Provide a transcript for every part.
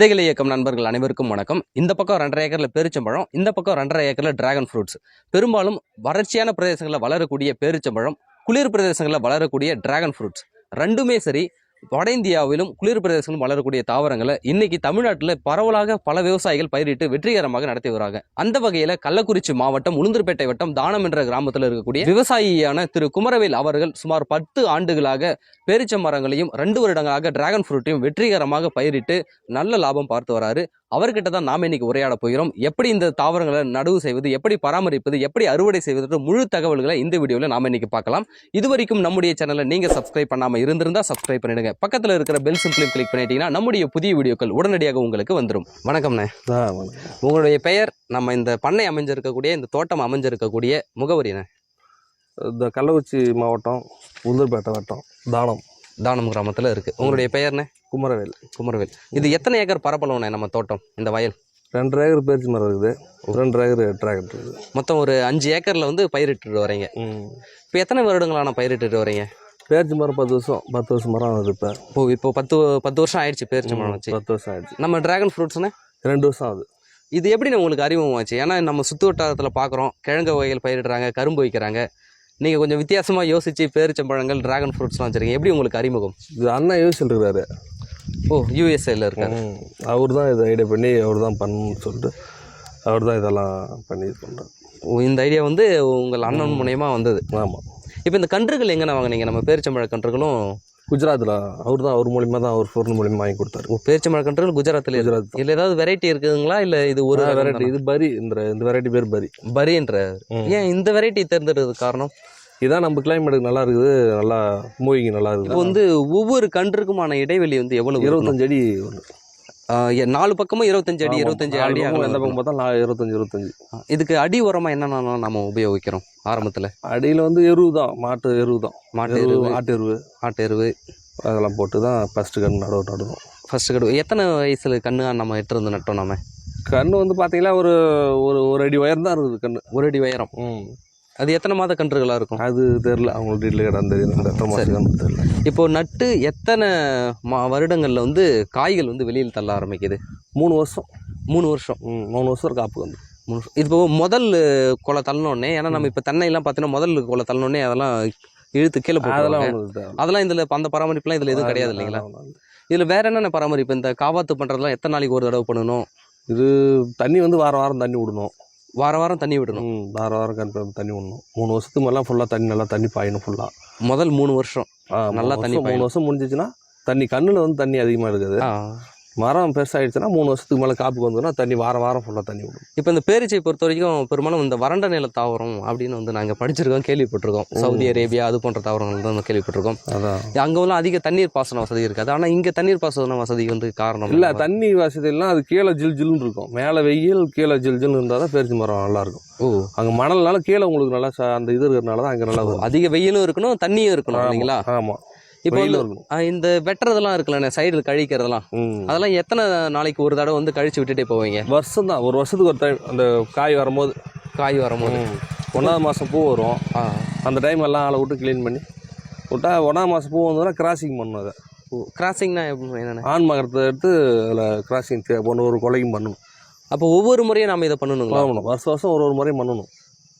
விதைகள் இயக்கம் நண்பர்கள் அனைவருக்கும் வணக்கம். இந்த பக்கம் ரெண்டரை ஏக்கர்ல பேரிச்சம்பழம் இந்த பக்கம் ரெண்டரை ஏக்கரில் டிராகன் ஃப்ரூட்ஸ் பெரும்பாலும் வறட்சியான பிரதேசங்களில் வளரக்கூடிய பேரிச்சம்பழம் குளிர் பிரதேசங்களில் வளரக்கூடிய டிராகன் ஃப்ரூட்ஸ் ரெண்டுமே சரி வட இந்தியாவிலும் குளிர் பிரதேசங்களும் வளரக்கூடிய தாவரங்களை இன்னைக்கு தமிழ்நாட்டில் பரவலாக பல விவசாயிகள் பயிரிட்டு வெற்றிகரமாக நடத்தி வராங்க அந்த வகையில் கள்ளக்குறிச்சி மாவட்டம் உளுந்தூர்பேட்டை வட்டம் தானம் என்ற கிராமத்தில் இருக்கக்கூடிய விவசாயியான திரு குமரவேல் அவர்கள் சுமார் பத்து ஆண்டுகளாக பேரிச்ச மரங்களையும் ரெண்டு வருடங்களாக டிராகன் ஃப்ரூட்டையும் வெற்றிகரமாக பயிரிட்டு நல்ல லாபம் பார்த்து வராரு. அவர்கிட்ட தான் நாம இன்னைக்கு உரையாட போகிறோம். எப்படி இந்த தாவரங்களை நடவு செய்வது எப்படி பராமரிப்பது எப்படி அறுவடை செய்வது முழு தகவல்களை இந்த வீடியோவில் நாம இன்னைக்கு பார்க்கலாம். இதுவரைக்கும் நம்முடைய சேனலை நீங்க சப்ஸ்கிரைப் பண்ணாம இருந்திருந்தா சப்ஸ்கிரைப் பண்ணிடுங்க. பக்கத்துல இருக்கிற பெல் சிம்பிளையும் கிளிக் பண்ணிட்டீங்கன்னா நம்முடைய புதிய வீடியோக்கள் உடனடியாக உங்களுக்கு வந்துடும் வணக்கம்ண்ணே. உங்களுடைய பெயர் நம்ம இந்த பண்ணை அமைஞ்சிருக்கக்கூடிய இந்த தோட்டம் அமைஞ்சிருக்கக்கூடிய முகவரிண்ணே இந்த கள்ளக்குறிச்சி மாவட்டம் உளுந்தூர்பேட்டை வட்டம் தானம். தானம் கிராமத்தில் இருக்கு. உங்களுடைய பெயர்ண்ணே குமரவேல் குமரவேல். இது எத்தனை ஏக்கர் பரப்பளவுண்ணே நம்ம தோட்டம் இந்த வயல்? ரெண்டு ஏக்கர் பேரிச்சி மரம் இருக்குது. ரெண்டு ஏக்கர் டிராகன் இருக்குது. மொத்தம் ஒரு அஞ்சு ஏக்கர்ல வந்து பயிரிட்டு வரீங்க. இப்போ எத்தனை வருடங்களான பயிரிட்டு வரீங்க? பேரிச்சி மரம் பத்து வருஷம் பத்து வருஷம் மரம் ஆகுது இப்போ. இப்போ இப்போ பத்து பத்து வருஷம் ஆயிடுச்சு பேரிச்ச மரம் வச்சு பத்து வருஷம் ஆயிடுச்சு. நம்ம டிராகன் ஃப்ரூட்ஸ்னே ரெண்டு வருஷம் ஆகுது. இது எப்படி உங்களுக்கு அறிமுகமாச்சு ஏன்னா நம்ம சுற்று வட்டாரத்தில் பார்க்குறோம் கிழங்கு வகைகள் பயிரிடுறாங்க கரும்பு வைக்கிறாங்க. நீங்கள் கொஞ்சம் வித்தியாசமாக யோசிச்சு பேரிச்சம்பழங்கள் டிராகன் ஃப்ரூட்ஸ்லாம் வச்சுருக்கீங்க. எப்படி உங்களுக்கு அறிமுகம்? இது அண்ணா யூஎஸ்எல் இருக்கிறாரு ஓ யூஎஸ்ஏல இருக்காரு. அவர் தான் இதை ஐடியா பண்ணி அவர் தான் பண்ணணும்னு சொல்லிட்டு அவர் தான் இதெல்லாம் பண்ணி இது பண்ணுறாரு இந்த ஐடியா வந்து உங்கள் அண்ணன் மூலயமா வந்தது. ஆமாம் இப்போ இந்த கன்றுகள் எங்கண்ணா வாங்குனீங்க? நம்ம பேரிச்சம்பழ கன்றுகளும் குஜராத்தில் அவர் தான் அவர் மூலியமா தான் அவர் பொருள் மூலியமா வாங்கி கொடுத்தாரு. பேரிச்சம்பழ கன்றுகள் குஜராத்தில் குஜராத். இதில் ஏதாவது வெரைட்டி இருக்குதுங்களா? இல்லை இது ஒரு வெரைட்டி இது பரி இந்த இந்த வெரைட்டி பேர் பரி. பரின்ற. ஏன் இந்த வெரைட்டி தேர்ந்தெடுக்கிறது காரணம்? இதான் நம்ம கிளைமேட்டுக்கு நல்லா இருக்குது நல்லா மூவிங் நல்லா இப்போ இருக்குது வந்து ஒவ்வொரு கன்றுக்குமான இடைவெளி வந்து எவ்வளவு இருக்கணும்? இருபத்தஞ்சு அடி ஒன்று நாலு பக்கமும் இருபத்தஞ்சு அடி. இருபத்தஞ்சு அடி எந்த பக்கம். பார்த்தா நான் இருபத்தஞ்சு இருபத்தஞ்சு. இதுக்கு அடி உரமா என்னென்ன நம்ம உபயோகிக்கிறோம் ஆரம்பத்துல? அடியில் வந்து எருவு தான் மாட்டு எருவு தான். மாட்டு எருவு ஆட்டு எருவு ஆட்டு எருவு அதெல்லாம் போட்டு தான் ஃபஸ்ட்டு கன்று நடவு நடுவோம். ஃபர்ஸ்ட் கடு எத்தனை வயசுல கண்ணு நம்ம இருந்து நட்டோம் நாம? கன்று வந்து பார்த்தீங்கன்னா ஒரு ஒரு ஒரு அடி உயரம் தான் இருக்குது கன்று ஒரு அடி உயரம். ம். அது எத்தனை மாத கன்றுகளா இருக்கும்? அது தெரில அவங்க டீட்டில் தெரியும் கன்று தெரில இப்போ நட்டு எத்தனை மா வருடங்கள்ல வந்து காய்கள் வந்து வெளியில் தள்ள ஆரம்பிக்குது? மூணு வருஷம். மூணு வருஷம். மூணு வருஷம் காப்பு வந்து. மூணு வருஷம். இப்போ முதல் கொலை தள்ளனோடனே ஏன்னா நம்ம இப்போ தென்னையெல்லாம் பார்த்தீங்கன்னா முதல் கொலை தள்ளனோடனே அதெல்லாம் இழுத்து கீழே அதெல்லாம் அதெல்லாம் இதுல அந்த பராமரிப்புலாம் இதுல எதுவும் கிடையாது இல்லைங்களா? இதுல வேற என்னென்ன பராமரிப்பு? இந்த காவாத்து பண்றதெல்லாம் எத்தனை நாளைக்கு ஒரு தடவை பண்ணணும்? இது தண்ணி வந்து வாரம் வாரம் தண்ணி விடணும். வாரம் வாரம் தண்ணி விடணும். ம் வாரம் கன்ஃபார்ம் தண்ணி விடணும். மூணு வருஷத்துக்கு மேலாம் ஃபுல்லாக தண்ணி நல்லா தண்ணி பாயணும் ஃபுல்லாக முதல் மூணு வருஷம். நல்லா தண்ணி மூணு வருஷம் முடிஞ்சிச்சுன்னா தண்ணி கண்ணில் வந்து தண்ணி அதிகமாக இருக்குது. மரம் பெருசாகிடுச்சுன்னா மூணு வருஷத்துக்கு மேலே காப்புக்கு வந்ததுன்னா தண்ணி வாரம் வாரம் ஃபுல்லாக தண்ணி விடும். இப்போ இந்த பேரிச்சை பொறுத்த வரைக்கும் பெரும்பாலும் இந்த வறண்ட நில தாவரம் அப்படின்னு வந்து நாங்க படிச்சிருக்கோம் கேள்விப்பட்டிருக்கோம். சவுதி அரேபியா அது போன்ற தாவரங்கள் தான் கேள்விப்பட்டிருக்கோம். அதான். அங்கெல்லாம் அதிக தண்ணீர் பாசன வசதி இருக்காது. ஆனா இங்க தண்ணீர் பாசன வசதி வந்து காரணம் இல்லை தண்ணி வசதியெல்லாம் அது கீழே ஜில் ஜில்னு இருக்கும். மேலே வெயில் கீழே ஜில் ஜில்னு இருந்தால் தான் பேரிச்சி மரம் நல்லா இருக்கும். ஓ. அங்கே மணல்னால கீழே உங்களுக்கு நல்லா அந்த இது இருக்கிறனால தான் அங்கே நல்லா அதிக வெயிலும் இருக்கணும் தண்ணியும் இருக்கணும் இல்லைங்களா? ஆமா. இப்போ இந்த வெட்டுறதெல்லாம் இருக்குல்ல சைடில் கழிக்கிறதெல்லாம். அதெல்லாம் எத்தனை நாளைக்கு ஒரு தடவை வந்து கழிச்சு விட்டுட்டே போவீங்க? வருஷம் தான் ஒரு வருஷத்துக்கு ஒரு டைம் அந்த காய் வரும்போது. காய் வரும்போது. ஒன்றாவது மாதம் பூ வரும். அந்த டைம் எல்லாம் ஆளை விட்டு க்ளீன் பண்ணி விட்டா ஒன்றாவது மாதம் பூ வந்ததுன்னா கிராசிங் பண்ணணும் அதை. கிராசிங்னா என்னென்ன ஆண் மகரத்தை எடுத்து அதில் கிராசிங் ஒன்று ஒரு கொலையும் பண்ணணும் அப்போ ஒவ்வொரு முறையும் நாம இதை பண்ணணுங்களா? பண்ணணும் வருஷம் வருஷம் ஒரு ஒரு முறையும் பண்ணணும்.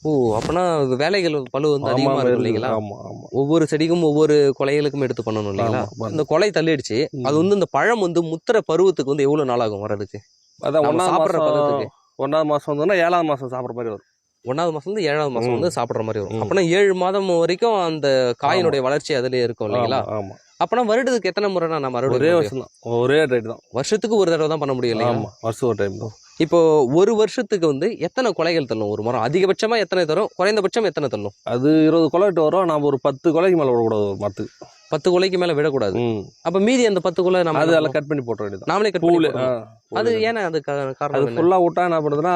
ஓ அப்பனா வேலைகள் பளு வந்து அதிகமா இருக்கும் இல்லைங்களா? ஆமாம் ஆமாம் ஒவ்வொரு செடிக்கும் ஒவ்வொரு கொலைகளுக்கும் எடுத்து பண்ணணும் இல்லைங்களா? இந்த கொலை தள்ளிடுச்சு. அது வந்து இந்த பழம் வந்து முத்திர பருவத்துக்கு வந்து எவ்வளவு நாள் ஆகும் வர்றதுக்கு? அதான் ஒன்றாவது சாப்பிடுற மாதம் பதத்துக்கு. ஒன்றாவது மாதம் வந்தோன்னா ஏழாவது மாதம் சாப்பிட்ற மாதிரி வரும். ஒன்னாவது மாசம் வந்து ஏழாவது மாசம் ம். வந்து சாப்பிடுற மாதிரி வரும். அப்பனா ஏழு மாதம் வரைக்கும் அந்த காயினுடைய வளர்ச்சி அதுலயே இருக்கும் இல்லைங்களா? ஆமாம் அப்பனா வருடத்துக்கு எத்தனை முறை நம்ம ஒரே அறுவடை வருஷம் தான் ஒரே ரேட் தான். வருஷத்துக்கு ஒரு தடவை தான் பண்ண முடியும் இல்லைங்களா ஆமாம் வருஷம் ஒரு டைம் தான். இப்போ ஒரு வருஷத்துக்கு வந்து எத்தனை கொலைகள் தள்ளும் ஒரு மரம் அதிகபட்சமா எத்தனை தரும்? குறைந்தபட்சம் எத்தனை தள்ளும்? அது இருபது கொலைட்டு வரும். நம்ம ஒரு பத்து கொலைக்கு மேலே விடக்கூடாது ஒரு மரத்துக்கு பத்து கொலைக்கு மேல விடக்கூடாது. அப்ப மீதி அந்த பத்து கொலை நம்ம அது என்ன எல்லாம் கட் பண்ணி போட்ட வேண்டியது நாமளே கட் பண்ணி அது ஏன்னா அது அது காரணம் என்ன? ஃபுல்லாக விட்டா என்ன பண்ணுதுன்னா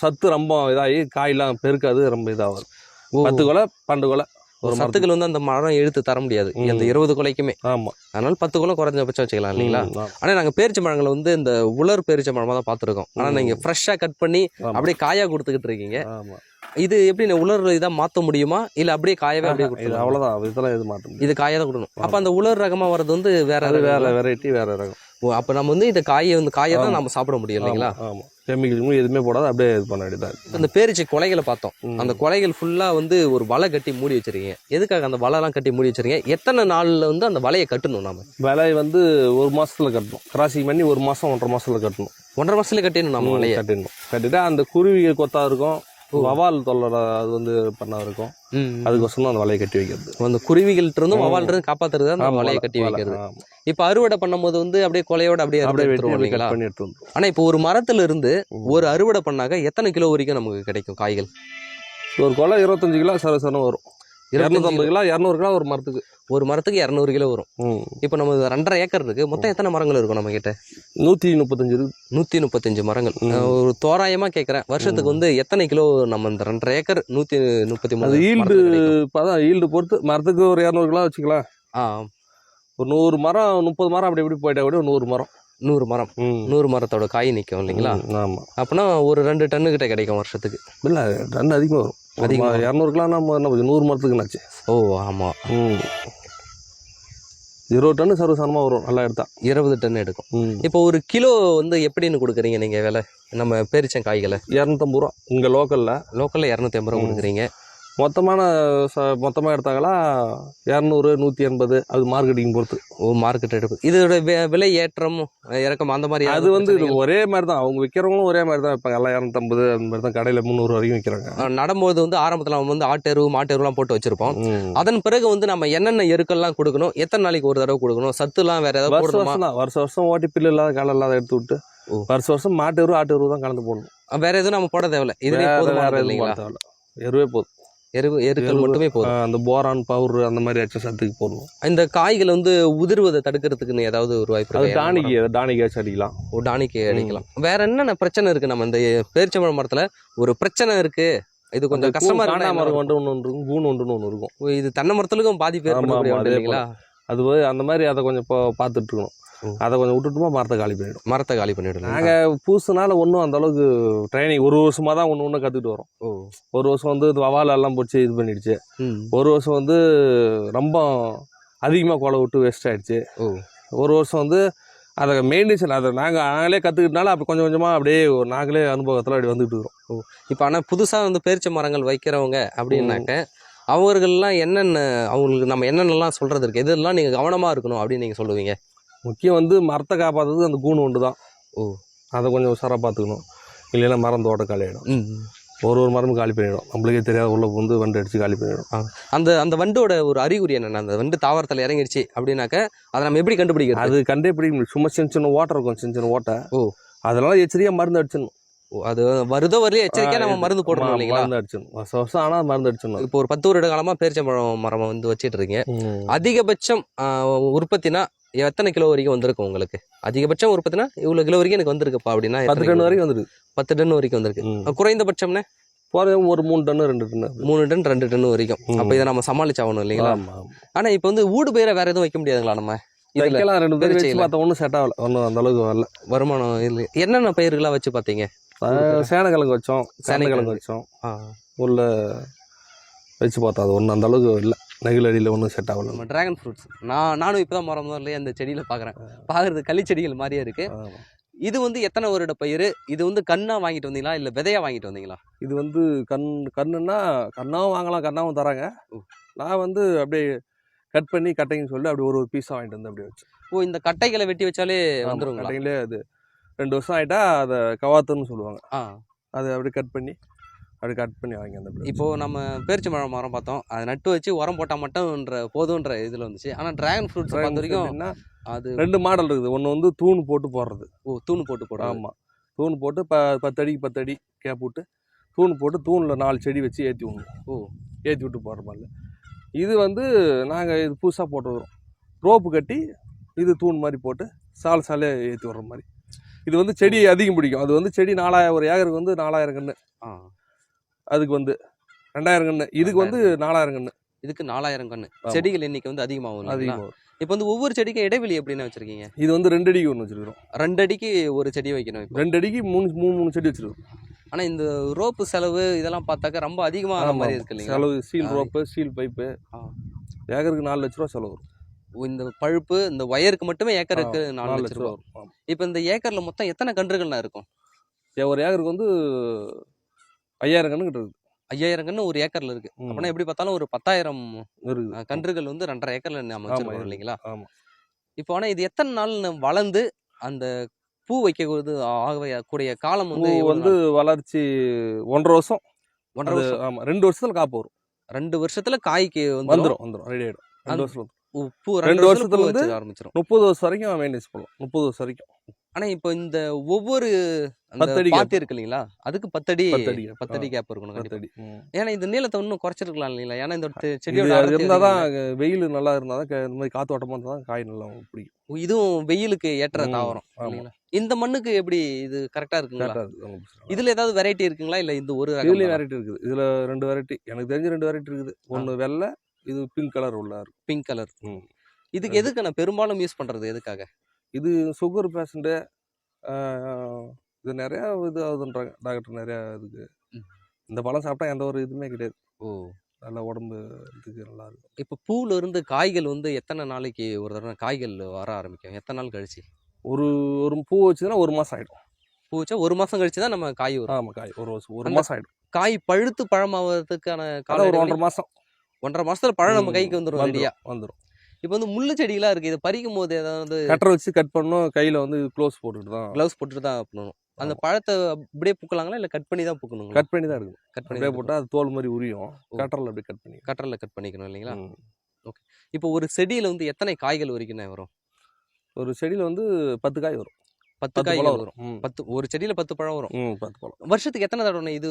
சத்து ரொம்ப இதாகி காயெல்லாம் பெருக்காது ரொம்ப இதாகும் பத்து கொலை பன்னெண்டு கொலை. ஒரு சத்துக்கள் வந்து அந்த மரம் இழுத்து தர முடியாது. அந்த இருபது கொலைக்குமே. ஆமாம் அதனால பத்து கொலை குறைஞ்சபட்சம் வச்சுக்கலாம் இல்லைங்களா? ஆனா நாங்க பேரிச்ச மரங்களை வந்து இந்த உலர் பேரிச்ச மரமா தான் பார்த்துருக்கோம். ஆனா ம். நீங்க ஃப்ரெஷ்ஷா கட் பண்ணி ஆமா. அப்படியே காயா கொடுத்துக்கிட்டு இருக்கீங்க. இது எப்படி உலர் இதா மாத்த முடியுமா? இல்ல அப்படியே காயவே அப்படியே இது கொடுத்துருவாங்களா? அவ்வளோதான் இதெல்லாம் எது மாற்ற இது காயா தான் கொடுக்கணும். அப்ப அந்த உலர் ரகமா வர்றது வந்து வேற வேற வெரைட்டி வேற ரகம். அப்போ நம்ம வந்து இந்த காயை வந்து காயை தான் ஆமா. நம்ம சாப்பிட முடியும் இல்லைங்களா? ஆமாம் கெமிக்கல் எதுவுமே போடாத அப்படியே இது பண்ண வேண்டியதான் இந்த பேரிச்சை கொலைகளை பார்த்தோம். அந்த கொலைகள் ஃபுல்லா வந்து ஒரு வலை கட்டி மூடி வச்சிருக்கீங்க. எதுக்காக அந்த வலைலாம் கட்டி மூடி வச்சிருக்கீங்க? எத்தனை நாள்ல வந்து அந்த வலையை கட்டணும் நாம? விலை வந்து ஒரு மாசத்துல கட்டணும். கிராசிங் பண்ணி ஒரு மாசம் ஒன்றரை மாசத்துல கட்டணும். ஒன்றரை மாசத்துல கட்டிடணும் நம்ம வலையை? கட்டிடணும். கட்டிட்டா அந்த குருவி கொத்தா இருக்கும். வவால் தொல்லற அது வந்து பண்ணா இருக்கும். அதுக்கோசரம் அந்த வலையை கட்டி வைக்கிறது அந்த குருவிகள்ட்ட இருந்தும் ம். வவால்ட்ட இருந்து காப்பாத்துறது அந்த வலையை வலை- கட்டி வைக்கிறது. இப்ப அறுவடை பண்ணும்போது வந்து அப்படியே கொலையோட அப்படியே அப்படியே. ஆனா இப்போ ஒரு மரத்துல இருந்து. ஒரு அறுவடை பண்ணாக்க எத்தனை கிலோ வரைக்கும் நமக்கு கிடைக்கும் காய்கள் ஒரு கொலை இருபத்தஞ்சு கிலோ சர சரம் வரும் இரநூத்தம்பது கிலோ இரநூறு கிலோ ஒரு மரத்துக்கு ஒரு மரத்துக்கு இரநூறு கிலோ வரும். இப்போ நம்ம ரெண்டரை ஏக்கர் இருக்கு. மொத்தம் எத்தனை மரங்கள் இருக்கும் நம்ம கிட்ட நூத்தி முப்பத்தஞ்சு நூத்தி முப்பத்தஞ்சு மரங்கள். ஒரு தோராயமா கேக்குறேன். வருஷத்துக்கு வந்து எத்தனை கிலோ நம்ம இந்த ரெண்டரை ஏக்கர் நூத்தி முப்பத்தி மூணு ஈல்டு? அதான் ஈல்டு பொறுத்து மரத்துக்கு ஒரு இரநூறு கிலோ வச்சுக்கலாம். ஆ. ஒரு நூறு மரம் முப்பது மரம் அப்படி இப்படி போயிட்டா கூட நூறு மரம். நூறு மரம். நூறு மரத்தோட காய் நிக்கும் இல்லைங்களா? ம், ஆமா. அப்பனா ஒரு ரெண்டு டன்னு கிட்ட கிடைக்கும் வருஷத்துக்கு. இல்ல டன் அதிகமாக வரும். அதிகமாக இரநூறு கிலோ நம்ம என்ன பண்ணுது நூறு மரத்துக்குனாச்சு ஓ ஆமா. ம். இருபது டன்னு சர்வசானமாக வரும் நல்லா எடுத்தா. இருபது டன் எடுக்கும். இப்போ ஒரு கிலோ வந்து எப்படின்னு கொடுக்குறீங்க நீங்க விலை? நம்ம பேரிச்சம் காய்களை. இரநூத்தம்பது ரூபா. இங்கே லோக்கலில் லோக்கல்ல இரநூத்தி ஐம்பது ரூபா. கொடுக்குறீங்க. மொத்தமான ச மொத்தமாக எடுத்தாங்களா? இரநூறு நூற்றி எண்பது அது மார்க்கெட்டிங் பொறுத்து. ஓ மார்க்கெட் எடுப்பு இதோட விலை ஏற்றம் இறக்கம் அந்த மாதிரி அது வந்து ஒரே மாதிரி தான் அவங்க விற்கிறவங்களும் ஒரே மாதிரி தான் இப்போ எல்லாம் இரநூத்தம்பது அந்த மாதிரி தான் கடையில் முந்நூறு வரைக்கும் விற்கிறாங்க நடும்போது வந்து ஆரம்பத்துல நம்ம வந்து ஆட்டெரு மாட்டெருலாம் போட்டு வச்சிருப்போம். அதன் பிறகு வந்து நம்ம என்னென்ன எருக்கெல்லாம் கொடுக்கணும்? எத்தனை நாளைக்கு ஒரு தடவை கொடுக்கணும்? சத்துலாம் வேற ஏதாவது வருஷம் தான் வருஷம் வருஷம் ஓட்டி பில்லு இல்லாத காலம் இல்லாத எடுத்து விட்டு. வருஷம் வருஷம் மாட்டு எருவு ஆட்டு எருவு தான் கலந்து போடணும். வேற எதுவும் நம்ம போட தேவையில்ல. இதுவே எதுவும் இல்லைங்களா. எருவே போதும். எரு எருக்கள் மட்டுமே போதும். அந்த போரான் பவுர் அந்த மாதிரி ஏதாச்சும் சத்துக்கு போடணும். இந்த காய்கள் வந்து உதிர்வதை தடுக்கிறதுக்குன்னு ஏதாவது ஒரு வாய்ப்பு அது? டானிக்கு டானிக்காச்சும் அடிக்கலாம். ஓ டானிக்கு அடிக்கலாம். வேற என்னென்ன பிரச்சனை இருக்கு? நம்ம இந்த பேரிச்சம்பழம் மரத்துல ஒரு பிரச்சனை இருக்கு. இது கொஞ்சம் கஷ்டமா இருக்கு காண்டாமரம் ஒன்று ஒன்று இருக்கும். கூண் ஒன்று ஒன்று இருக்கும். இது தென்னை மரத்துலக்கும் பாதிப்பு அதே இல்லைங்களா? அது அந்த மாதிரி அதை கொஞ்சம் பார்த்துட்டு இருக்கணும். அதை கொஞ்சம் விட்டுட்டுமா மரத்தை காலி பண்ணிடும். மரத்தை காலி பண்ணிடலாம். நாங்கள் புதுசுனால ஒன்றும் அந்த அளவுக்கு ட்ரைனிங் ஒரு வருஷமா தான் ஒன்று ஒன்று கற்றுக்கிட்டு வரோம். ஒரு வருஷம் வந்து வவால் எல்லாம் பிடிச்சி இது பண்ணிடுச்சு. ம். ஒரு வருஷம் வந்து ரொம்ப அதிகமாக கொலை விட்டு வேஸ்ட் ஆயிடுச்சு. ஓ. ஒரு வருஷம் வந்து அதை மெயின்டேஷன் அதை நாங்கள் நாங்களே கற்றுக்கிட்டனால அப்போ கொஞ்சம் கொஞ்சமாக அப்படியே ஒரு நாங்களே அனுபவத்தில் அப்படி வந்துட்டு இருக்கிறோம். இப்போ ஆனால் புதுசாக வந்து பேரிச்ச மரங்கள் வைக்கிறவங்க அப்படின்னாக்க அவர்கள்லாம் என்னென்ன அவங்களுக்கு நம்ம என்னென்னலாம் சொல்றது இருக்கு எதெல்லாம் நீங்கள் கவனமாக இருக்கணும் அப்படின்னு நீங்கள் சொல்லுவீங்க? முக்கியம் வந்து மரத்தை காப்பாற்றுறது அந்த கூணு ஒன்று தான் ஓ. அதை கொஞ்சம் உஷாராக பார்த்துக்கணும். இல்லைன்னா மரம் தோட்டம் காலி ஆகிடும் ம். ஒரு ஒரு மரமும் காலி பண்ணிடும். நம்மளுக்கே தெரியாத உள்ள வந்து வண்டு அடித்து காலி பண்ணிடும். அந்த அந்த வண்டோட ஒரு அறிகுறி என்னென்ன அந்த வண்டு தாவரத்தில் இறங்கிடுச்சு அப்படின்னாக்க அதை நம்ம எப்படி கண்டுபிடிக்கிறது? அது கண்டே பிடிக்க சும்மா சின்ன சின்ன ஓட்டை இருக்கும் சின்ன சின்ன ஓட்டை. ஓ. அதெல்லாம் எச்சரிக்கையாக மருந்து அடிச்சிடணும். அது வருதோ வரலையோ எச்சரிக்கையாக நம்ம மருந்து போடணும் இல்லைங்களா? மருந்து அடிச்சிடணும். வருஷம் வருஷம் ஆனால் மருந்து அடிச்சிடணும். இப்போ ஒரு பத்து வருட காலமாக பேரிச்சம்பழம் மரம் வந்து வச்சிட்டு இருக்கீங்க. அதிகபட்சம் உற்பத்தினா எத்தனை கிலோ வரைக்கும் வந்திருக்கும் உங்களுக்கு? அதிகபட்சம் உற்பத்தினா இவ்வளோ கிலோ வரைக்கும் எனக்கு வந்திருக்குப்பா அப்படின்னா பத்து டன்? வரைக்கும் வந்துருக்கு. பத்து டன் வரைக்கும் வந்திருக்கு. குறைந்தபட்சம்னே? போகிறது ஒரு மூணு டன்னு ரெண்டு டன்னு மூணு டன் ரெண்டு டன் வரைக்கும். அப்ப இதை நம்ம சமாளிச்சாகணும் இல்லைங்களா? ஆமாம் ஆனா இப்போ வந்து ஊடு பயிரை வேற எதுவும் வைக்க முடியாதுங்களா நம்ம? இதுல வைக்கலாம் ரெண்டு பேர் வச்சு. பார்த்தா ஒன்றும் செட் ஆகல. ஒன்றும் அந்த அளவுக்கு வரல. வருமானம் இல்லை. என்னென்ன பயிர்களா வச்சு பார்த்தீங்க? சேனக்கிழங்கு வச்சோம் சேனைக்கிழங்கு. வச்சோம். உள்ள வச்சு பார்த்தா அது ஒன்றும் அந்த அளவுக்கு இல்லை நெகிழ் அடியில் ஒன்றும் செட் ஆகல. நம்ம டிராகன் ஃப்ரூட்ஸ் நான் நானும் இப்பதான் மரம் இல்லையா அந்த செடியில பாக்குறேன். பாக்குறது களிச்செடிகள் மாதிரியே இருக்கு. ஆமா. இது வந்து எத்தனை வருட பயிர்? இது வந்து கண்ணா வாங்கிட்டு வந்தீங்களா? இல்ல விதையா வாங்கிட்டு வந்தீங்களா? இது வந்து கண் கண்ணுன்னா கண்ணாவும் வாங்கலாம் கண்ணாவும் தராங்க. நான் வந்து அப்படியே கட் பண்ணி கட்டைங்கன்னு சொல்லி அப்படி ஒரு ஒரு பீஸாக வாங்கிட்டு வந்து அப்படியே வச்சு ஓ இந்த கட்டைகளை வெட்டி வச்சாலே வந்துருங்களா? கட்டைங்களே அது ரெண்டு வருஷம் ஆயிட்டா அதை கவாத்துன்னு சொல்லுவாங்க. ஆ. அதை அப்படியே கட் பண்ணி அப்படி கட் பண்ணி வாங்கி அந்த அப்படி இப்போ நம்ம பேரிச்சை மரம் மரம் பார்த்தோம். அதை நட்டு வச்சு உரம் போட்டா மட்டும்ன்ற போதுன்ற இதுல வந்துச்சு. ஆனா டிராகன் ஃப்ரூட்ஸ் பொறுத்த வரைக்கும் அது ரெண்டு மாடல் இருக்குது. ஒன்று வந்து தூண் போட்டு போடுறது. ஓ தூணு போட்டு போடும் ஆமாம் தூண் போட்டு ப பத்து அடிக்கு பத்து அடி கேப் விட்டு தூண் போட்டு தூணில் நாலு செடி வச்சு ஏற்றி விடணும். ஓ. ஏற்றி விட்டு போடுற மாதிரி இது வந்து நாங்கள் இது புதுசாக போட்டு வரோம் ரோப்பு கட்டி இது தூண் மாதிரி போட்டு சால் சாலே ஏற்றி விடுற மாதிரி. இது வந்து செடி அதிகம் பிடிக்கும். அது வந்து செடி நாலாயிரம் ஒரு ஏக்கருக்கு வந்து நாலாயிரம் கன்று ஆ. அதுக்கு வந்து ரெண்டாயிரம் கன்று இதுக்கு வந்து நாலாயிரம் கன்று இதுக்கு நாலாயிரம் ஆமா. செடிகள் எண்ணிக்கை வந்து அதிகமாகும் இல்லைங்களா? அதிகமாக வரும். இப்போ வந்து ஒவ்வொரு செடிக்கும் இடைவெளி எப்படின்னு வச்சிருக்கீங்க? இது வந்து ரெண்டு அடிக்கு ஒன்று வச்சுருக்கிறோம். ரெண்டு அடிக்கு ஒரு செடி வைக்கணும் ரெண்டு அடிக்கு மூணு மூணு மூணு செடி வச்சுருக்கோம் ஆனா இந்த ரோப்பு செலவு இதெல்லாம் பார்த்தாக்க ரொம்ப அதிகமான மாதிரி இருக்கு இல்லைங்களா? செலவு ஸ்டீல். Rope steel pipe. ஏக்கருக்கு நாலு லட்ச ரூபா செலவு வரும். இந்த பழுப்பு இந்த ஒயருக்கு மட்டுமே ஏக்கருக்கு நாலு லட்ச ரூபா. இப்போ இந்த ஏக்கர்ல மொத்தம் எத்தனை கன்றுகள்லாம் இருக்கும்? ஒரு ஏக்கருக்கு வந்து ஐயாயிரம் கண்ணுக்கிட்ட இருக்குது ஐயாயிரம் கன்று ஒரு ஏக்கர்ல இருக்கு. அப்படின்னா எப்படி பார்த்தாலும் ஒரு பத்தாயிரம் கன்றுகள் வந்து ரெண்டரை ஏக்கர்ல நம்ம வச்சிருக்கோம். இல்லைங்களா? இப்போ ஆனா இது எத்தனை நாள் வளர்ந்து அந்த பூ வைக்கக்கூடாது ஆகக்கூடிய காலம் பூ வந்து வந்து? வளர்ச்சி ஒன்றரை வருஷம். ஒன்றரை வருஷம். ஆமா ரெண்டு வருஷத்துல காப்பு வரும். ரெண்டு வருஷத்துல காய்க்கு வந்து வந்துரும் வந்துரும் ரெடி ஆயிடும். அந்த- ரெண்டு வருஷத்துல பூ ரெண்டு வருஷத்துல வந்து ஆரம்பிச்சிடும் முப்பது வருஷம் வரைக்கும் மெயின்டைன்ஸ் பண்ணலாம் முப்பது வருஷம் வரைக்கும். ஆனா இப்போ இந்த ஒவ்வொரு பத்தடி. பாத்தி இருக்கு இல்லைங்களா? அதுக்கு பத்தடி பத்தடி. கேப் இருக்கணும். பத்தடி. ஏன்னா இந்த நீளத்தை இன்னும் குறைச்சிருக்கலாம் இல்லைங்களா? ஏன்னா இந்த செடியோட இருந்தாதான் வெயில் நல்லா இருந்தாதான் இந்த மாதிரி காத்தோட்டமா இருந்தாதான் காய் நல்லா பிடிக்கும். இதுவும் வெயிலுக்கு ஏற்ற தாவரம். இல்லைங்களா? இந்த மண்ணுக்கு எப்படி இது கரெக்டா இருக்குங்களா. இதுல ஏதாவது வெரைட்டி இருக்குங்களா? இல்ல இந்த ஒரு இதுலயும் வெரைட்டி இருக்குது. இதுல ரெண்டு வெரைட்டி எனக்கு தெரிஞ்ச ரெண்டு வெரைட்டி இருக்குது. ஒன்னு வெள்ளை இது பிங்க் கலர் உள்ள இருக்கு பிங்க் கலர். இதுக்கு எதுக்கு நான் பெரும்பாலும் யூஸ் பண்றது எதுக்காக? இது சுகர் பேஷண்ட்டு இது நிறைய இது ஆகுதுன்றாங்க டாக்டர் நிறைய இதுக்கு. இந்த பழம் சாப்பிட்டா எந்த ஒரு இதுவுமே கிடையாது. ஓ. நல்ல உடம்பு இதுக்கு நல்லா இருக்கும் இப்போ பூல இருந்து காய்கள் வந்து எத்தனை நாளைக்கு ஒரு தடவை காய்கள் வர ஆரம்பிக்கும்? எத்தனை நாள் கழிச்சு? ஒரு ஒரு பூ வச்சுன்னா ஒரு மாசம் ஆயிடும். பூ வச்சா ஒரு மாசம் கழிச்சு தான் நம்ம காய் வரும். ஆமா காய். ஒரு வருஷம் ஒரு அந்த மாசம் ஆயிடும். காய் பழுத்து பழமாவதுக்கான கால அதான் ஒரு ஒன்றரை மாசம். ஒன்றரை மாசத்துல பழம் நம்ம கைக்கு வந்துடும் ரெடியா வந்துரும். இப்போ வந்து முள்ளு செடிகளா இருக்கு. இதை பறிக்கும் போது ஏதாவது கட்டரை வச்சு கட் பண்ணணும். கையில வந்து க்ளோஸ் போட்டுட்டு தான். கிளவுஸ் போட்டுட்டு தான் பண்ணணும். அந்த பழத்தை அப்படியே பூக்கலாங்களா? இல்ல கட் பண்ணி தான் பூக்கணுங்களா? கட் பண்ணி தான் இருக்கும் கட் பண்ணி அப்படியே தான் போட்டா அது தோல் மாதிரி உரியும். கட்டரில் அப்படியே கட் பண்ணி கட்டரில் கட் பண்ணிக்கணும் இல்லைங்களா? ம். இப்போ ஒரு செடியில வந்து எத்தனை காய்கள் வரைக்கும் வரும்? ஒரு செடியில வந்து பத்து காய் வரும். பத்து பழம் வரும். பத்து ஒரு செடியில பத்து பழம் வரும். பத்து பழம். வருஷத்துக்கு எத்தனை தடவை இது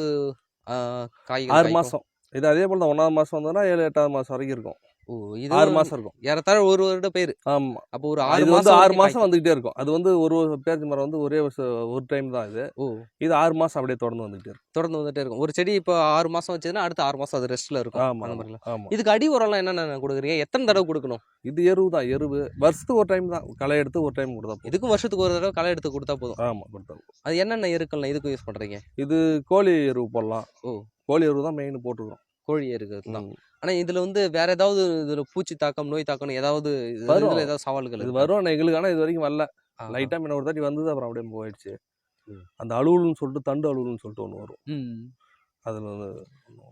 காய்கள் ஆறு காய்க்கும்? இது அதே போல் தான் ஒன்றாவது மாதம் வந்ததுன்னா ஏழு எட்டாவது மாதம் வரைக்கும் இருக்கும். ஓ இது ஆறு மாசம் இருக்கும். ஏறத்தாழ ஒரு வருட பேர் ஆமா. அப்போ ஒரு ஆறு மாசம் ஆறு மாசம் வந்துகிட்டே இருக்கும். அது வந்து ஒரு பேரிச்ச மரம் வந்து ஒரே வருஷம் ஒரு டைம் தான் இது. ஓ. இது ஆறு மாசம் அப்படியே தொடர்ந்து வந்துகிட்டே இருக்கும். தொடர்ந்து வந்துட்டே இருக்கும். ஒரு செடி இப்போ ஆறு மாசம் வச்சதுன்னா அடுத்த ஆறு மாசம் அது ரெஸ்ட்ல இருக்கும். ஆமா அந்த ஆமா, மாதிரிலாம். ஆமா. இதுக்கு அடி உரம்லாம் என்னென்ன கொடுக்குறீங்க? எத்தனை தடவை கொடுக்கணும்? இது எருவு தான் எருவு. வருஷத்துக்கு ஒரு டைம் தான். களை எடுத்து ஒரு டைம் கொடுத்தா இதுக்கும் வருஷத்துக்கு ஒரு தடவை களை எடுத்து கொடுத்தா போதும். ஆமா கொடுத்தா. அது என்னென்ன இருக்குல்ல இதுக்கும் யூஸ் பண்றீங்க? இது கோழி எருவு போடலாம். ஓ. கோழி எருவு தான் மெயின் போட்டுக்கிறோம். கோழி தான். ம். ஆனா இதுல வந்து வேற ஏதாவது இதுல பூச்சி தாக்கம் நோய் தாக்கம் ஏதாவது வரும். ஏதாவது சவால்கள் இது? வரும் எங்களுக்கு ஆனால் இது வரைக்கும் வரல. லைட்டாக முன்ன ஒரு தாட்டி வந்தது அப்புறம் அப்படியே போயிடுச்சு. அந்த அலுவல்னு சொல்லிட்டு தண்டு அலுவல்னு சொல்லிட்டு ஒன்று வரும். அதில் வந்து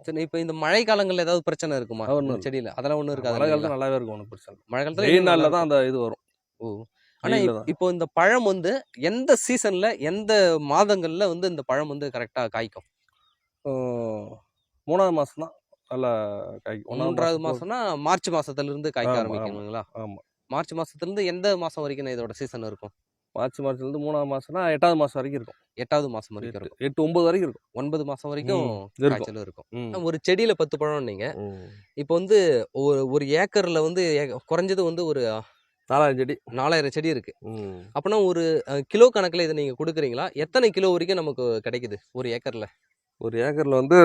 சரி இப்போ இந்த மழை காலங்கள்ல ஏதாவது பிரச்சனை இருக்குமா இல்ல. செடியில அதெல்லாம் மழை இருக்காது காலத்தில் நல்லாவே இருக்கும் ஒன்றும் பிரச்சனை. மழை காலத்துல வெயில் நாளில் தான் அந்த இது வரும் ஓ ஆனா. இப்போ இந்த பழம் வந்து எந்த சீசன்ல எந்த மாதங்கள்ல வந்து இந்த பழம் வந்து கரெக்டா காய்க்கும் மூணாவது மாதம் தான் நல்லா காய்க்கும் மூன்றாவது மாசம் மாசம்னா மார்ச் மாசத்துல இருந்து காய்க்க ஆரம்பிக்கணுங்களா ஆமா. மார்ச் மாசத்துல இருந்து எந்த மாசம் வரைக்கும் இதோட சீசன் இருக்கும்? மார்ச் மாதத்துலேருந்து மூணாவது மாதம்னா எட்டாவது மாதம் வரைக்கும் இருக்கும். எட்டாவது மாசம் வரைக்கும் இருக்கும். எட்டு ஒன்பது வரைக்கும் இருக்கும். ஒன்பது மாசம் வரைக்கும். காய்ச்சல் இருக்கும். ஒரு செடியில பத்து பழம் நீங்க. இப்போ வந்து ஒரு ஒரு ஏக்கர்ல வந்து குறைஞ்சது வந்து ஒரு நாலாயிரம் செடி. நாலாயிரம் செடி இருக்கு. அப்பனா ஒரு கிலோ கணக்குல இதை நீங்க கொடுக்குறீங்களா? எத்தனை கிலோ வரைக்கும் நமக்கு கிடைக்குது ஒரு ஏக்கர்ல? ஒரு ஏக்கரில் வந்து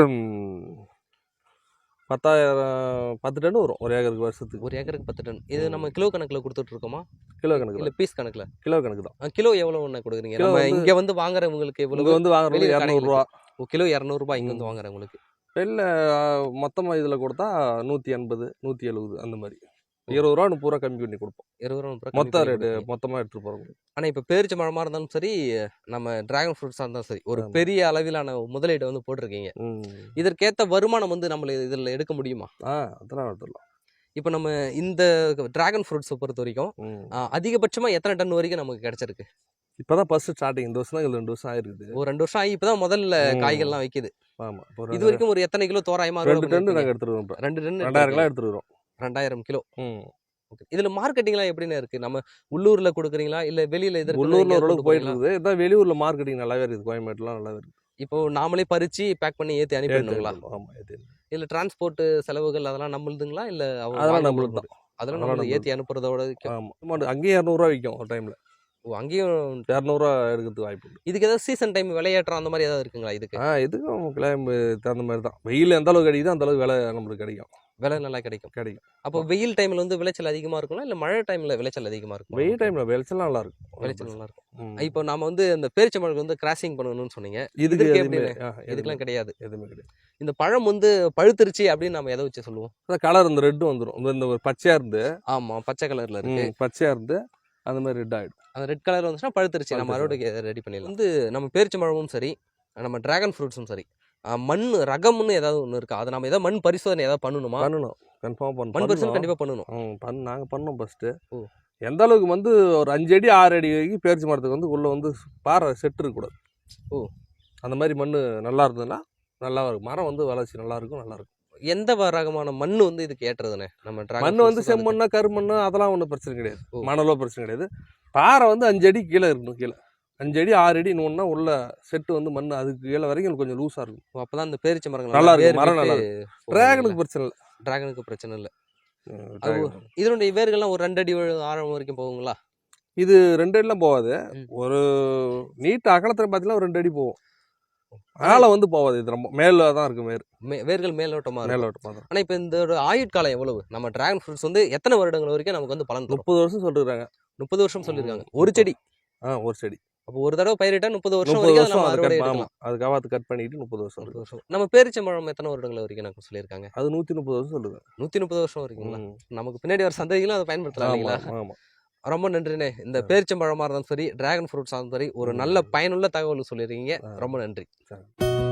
பத்தாயிரம் பத்து டன் வரும் ஒரு ஏக்கருக்கு வருஷத்துக்கு. ஒரு ஏக்கருக்கு பத்து டன் இது. நம்ம கிலோ கணக்குல கொடுத்துட்டு இருக்கோமா கிலோ கணக்கு இல்ல பீஸ் கணக்குல? கிலோ கணக்கு தான் கிலோ எவ்வளவு ஒண்ணு கொடுக்குறீங்க? நம்ம இங்க வந்து வாங்குறவங்களுக்கு இங்கே எவ்வளவு வந்து வாங்குறது வெளியில இரநூறுவா. கிலோ இரநூறுபா இங்க வந்து. வாங்குறவங்களுக்கு. வெளில மொத்தமாக இதில் கொடுத்தா நூற்றி எண்பது நூற்றி எழுபது அந்த மாதிரி. இருபது ரூபா முப்பது ரூபா கம்மி பண்ணி கொடுப்போம். இருபது ரூபா முப்பது மொத்த ரேட்டு. மொத்தமாக எடுத்துகிட்டு போகிறோம் ஆனா இப்ப பேரிச்ச மரமா இருந்தாலும் சரி நம்ம டிராகன் ஃப்ரூட்ஸா இருந்தாலும் சரி ஒரு. பெரிய அளவிலான முதலீடு வந்து போட்டிருக்கீங்க. ம். இதற்கேத்த வருமானம் வந்து நம்மள இதுல எடுக்க முடியுமா? ஆ அதெல்லாம் எடுத்துடலாம். இப்போ நம்ம இந்த டிராகன் ஃப்ரூட்ஸை பொறுத்த வரைக்கும் ம். ஆஹ், அதிகபட்சமா எத்தனை டன் வரைக்கும் நமக்கு கிடைச்சிருக்கு? இப்போ தான் ஃபஸ்ட்டு ஸ்டார்டிங் இந்த வருஷம் தான் ரெண்டு வருஷம் ஆயிருக்குது. ஒரு ரெண்டு வருஷம் ஆகி இப்பதான் முதல்ல ம். காய்கள்லாம் வைக்குது. ஆமாம் இப்போ இது வரைக்கும் ஒரு எத்தனை கிலோ தோராயமா ரெண்டு டன்? நாங்கள் எடுத்துருவோம் இப்போ. ரெண்டு டன் ரெண்டாயிரம் கிலோ எடுத்துட்டு வரோம் ரெண்டாயிரம் கிலோ. ம். Okay. இதுல மார்க்கெட்டிங்லாம் எப்படின்னு இருக்கு? நம்ம உள்ளூர்ல கொடுக்குறீங்களா? இல்ல வெளியில இதற்கு உள்ளூரில் ஓரளவுக்கு போயிட்டு இருக்குது இதான் வெளியூரில் மார்க்கெட்டிங் நல்லாவே இருக்குது. கோயம்பேட்டுலாம் நல்லாவே இருக்குது. இப்போ நாமளே பறிச்சு பேக் பண்ணி ஏத்தி அனுப்பிடணுங்களா ஆமாம் ஏற்றி இல்ல டிரான்ஸ்போர்ட் செலவுகள் அதெல்லாம் நம்மளுதுங்களா? இல்ல அதெல்லாம் நம்மளுது போகும்போது? அதெல்லாம் நம்ம. ஏத்தி அனுப்புறதோட ஆமாம் அங்கேயும் இரநூறுவா விற்கும் ஒரு டைமில் ஓ, அங்கேயும் இரநூறுவா எடுக்கிறதுக்கு வாய்ப்பு இதுக்கு ஏதாவது சீசன் டைம் விளையாட்டுறோம் அந்த மாதிரி ஏதாவது இருக்குங்களா இதுக்கு? ஆ இதுக்கும் கிளம்பு தகுந்த மாதிரி தான். வெயில் எந்த அளவுக்கு கிடைக்குதோ அந்த அளவுக்கு விலை நம்மளுக்கு கிடைக்கும். விலை நல்லா கிடைக்கும். கிடைக்கும். அப்போ வெயில் டைம்ல வந்து விளைச்சல் அதிகமா இருக்குங்களா இல்ல மழை டைம்ல விளைச்சல் அதிகமா இருக்கும்? வெயில் டைமில் விளைச்சல் நல்லா இருக்கும். விளைச்சல் நல்லா இருக்கும். இப்போ நாம வந்து இந்த பேரிச்சம்பழம் வந்து கிராசிங் பண்ணணும்னு சொன்னீங்க. இதுக்கு இதுக்கெல்லாம் கிடையாது. எதுவுமே கிடையாது. இந்த பழம் வந்து பழுத்துருச்சு அப்படின்னு நம்ம எதை வச்சு சொல்லுவோம்? அதான் கலர் இந்த ரெட்டு வந்துடும் இந்த இந்த ஒரு பச்சையா இருந்து ஆமா பச்சை கலர்ல இருக்கு. பச்சையா இருந்து அந்த மாதிரி ரெட் ஆயிடும். அந்த ரெட் கலர் வந்துச்சுன்னா பழுத்துருச்சு. நம்ம. அறுவடைக்கு ரெடி பண்ணிடலாம். வந்து நம்ம பேரிச்சம்பழமும் சரி நம்ம டிராகன் ஃப்ரூட்ஸும் சரி. மண் ரகம்னு ஏதாவது ஒன்று இருக்கா? அதை நம்ம ஏதாவது மண் பரிசோதனை ஏதாவது பண்ணணுமா? பண்ணணும். கன்ஃபார்ம் மண் பண்ணணும். பரிசோதனை கண்டிப்பா பண்ணணும். பண்ண நாங்கள் பண்ணோம் ஃபஸ்ட்டு ஓ. எந்த அளவுக்கு வந்து ஒரு அஞ்சு அடி ஆறு அடி வரைக்கும் பேரிச்சி மரத்துக்கு வந்து உள்ளே வந்து பாறை செட்டு இருக்கக்கூடாது ஓ. அந்த மாதிரி மண் நல்லா இருந்ததுன்னா நல்லா இருக்கும். மரம் வந்து வளர்ச்சி நல்லா இருக்கும் நல்லா இருக்கும். எந்த ரகமான மண் வந்து இதுக்கு ஏற்றதுனே? நம்ம மண் வந்து செம்மண்ணா கருமண்ணு அதெல்லாம் ஒன்றும் பிரச்சனை கிடையாது. மணலோ பிரச்சனை கிடையாது. பாறை வந்து அஞ்சு அடி கீழே இருக்கணும் கீழே. அஞ்சு அடி ஆறு அடி இன்னொன்னா உள்ள செட்டு வந்து மண் அதுக்கு கீழே வரைக்கும் கொஞ்சம் லூஸாக இருக்கும். அதுக்கு- அப்பதான் இந்த பேரிச்ச மரங்கள் நல்லா இருக்கும், மரம் நல்லா டிராகனுக்கு பிரச்சனை இல்லை. டிராகனுக்கு பிரச்சனை இல்லை. இதனுடைய வேர்கள்லாம் ஒரு ரெண்டு அடி ஆழம் வரைக்கும் போகுங்களா? இது ரெண்டு அடிலாம் போகாது. ஒரு நீட் அகலத்தில் பார்த்தீங்கன்னா ஒரு ரெண்டு அடி போகும். மேலே வந்து போகாது. இது ரொம்ப மேலே தான் இருக்கு மேல் மே- வேர்கள் மேலோட்டமா இருக்கும். மேலோட்டமாக தான். ஆனா இப்ப இந்த ஆயுட்காலம் எவ்வளவு? நம்ம டிராகன் ஃப்ரூட்ஸ் வந்து எத்தனை வருடங்கள் வரைக்கும் நமக்கு வந்து பலன் முப்பது வருஷம் சொல்லிருக்காங்க. முப்பது வருஷம் சொல்லியிருக்காங்க ஒரு செடி. ஆ ஒரு செடி. அப்போ ஒரு தடவை பயிரிட்டா முப்பது வருஷம் வரைக்கும் நம்ம அறுவடை எடுக்கலாம். ஆமாம் அது கட் பண்ணிட்டு முப்பது வருஷம் முப்பது வருஷம். நம்ம பேரிச்சம்பழம் எத்தனை வருடங்கள் வரைக்கும் எனக்கு சொல்லியிருக்காங்க? அது நூற்றி முப்பது வருஷம் சொல்லுது நூத்தி முப்பது வருஷம் வரைக்குங்களா. நமக்கு பின்னாடி வர சந்ததிகளும் அதை பயன்படுத்தலாம் ஆமா இல்லைங்களா? ஆமா. ரொம்ப நன்றிண்ணே. இந்த பேரிச்சம்பழமா இருந்தாலும் சரி டிராகன் ஃப்ரூட்ஸா இருந்தாலும் சரி ஒரு நல்ல பயனுள்ள தகவல் சொல்லியிருக்கீங்க. ரொம்ப நன்றி. சரி.